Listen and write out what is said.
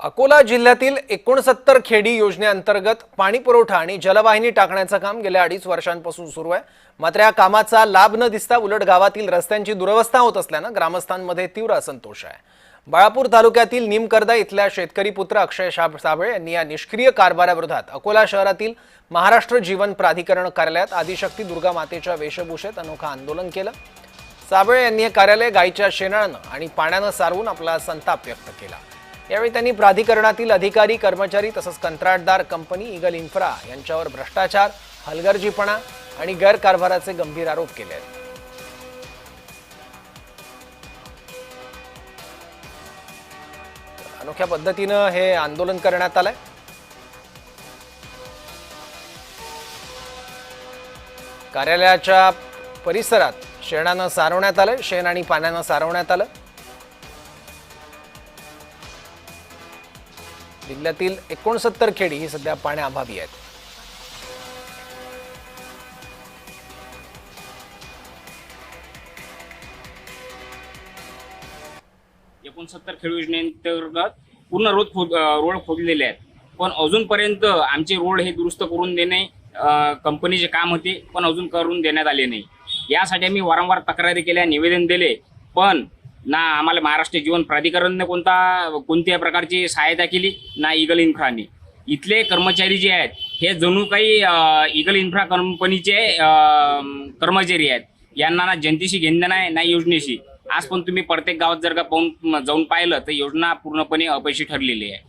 अकोला जिल्ह्यातील एकोणसत्तर खेडी योजनेअंतर्गत पाणी पुरवठा आणि जलवाहिनी टाकण्याचं काम गेल्या अडीच वर्षांपासून सुरू आहे. मात्र या कामाचा लाभ न दिसता उलट गावातील रस्त्यांची दुरवस्था होत असल्यानं ग्रामस्थांमध्ये तीव्र असंतोष आहे. बाळापूर तालुक्यातील निमकर्दा इथल्या शेतकरी पुत्र अक्षय शाब साबळे यांनी या निष्क्रिय कारभाराविरोधात अकोला शहरातील महाराष्ट्र जीवन प्राधिकरण कार्यालयात आदिशक्ती दुर्गा मातेच्या वेशभूषेत अनोखा आंदोलन केलं. साबळे यांनी हे कार्यालय गायीच्या शेणानं आणि पाण्यानं सारवून आपला संताप व्यक्त केला. यावेळी त्यांनी प्राधिकरणातील अधिकारी कर्मचारी तसंच कंत्राटदार कंपनी इगल इन्फ्रा यांच्यावर भ्रष्टाचार हलगर्जीपणा आणि गैरकारभाराचे गंभीर आरोप केले आहेत. अनोख्या पद्धतीनं हे आंदोलन करण्यात आलंय. कार्यालयाच्या परिसरात शेणानं सारवण्यात आलं शेण आणि पाण्यानं सारवण्यात आलं. जिल्ह्यातील एकोणसत्तर खेडी ही सध्या पाण्याअभावी आहेत. एकोणसत्तर खेळ योजनेअंतर्गत पूर्ण रोड खोद रोड खोदलेले आहेत. पण अजूनपर्यंत आमचे रोड हे दुरुस्त करून देणे कंपनीचे काम होते पण अजून करून देण्यात आले नाही. यासाठी आम्ही वारंवार तक्रारी केल्या निवेदन दिले. पण ना आम्हाला महाराष्ट्र जीवन प्राधिकरणने कोणता कोणत्या प्रकारची सहायता केली? ना इगल इन्फ्राने इथले कर्मचारी जे आहेत हे जणू काही इगल इन्फ्रा कंपनीचे कर्मचारी आहेत. यांना ना जनतेशी घेणं नाही ना योजनेशी. आज पण तुम्ही प्रत्येक गावात जर का पाहून जाऊन पाहिलं तर योजना पूर्णपणे अपयशी ठरलेली आहे.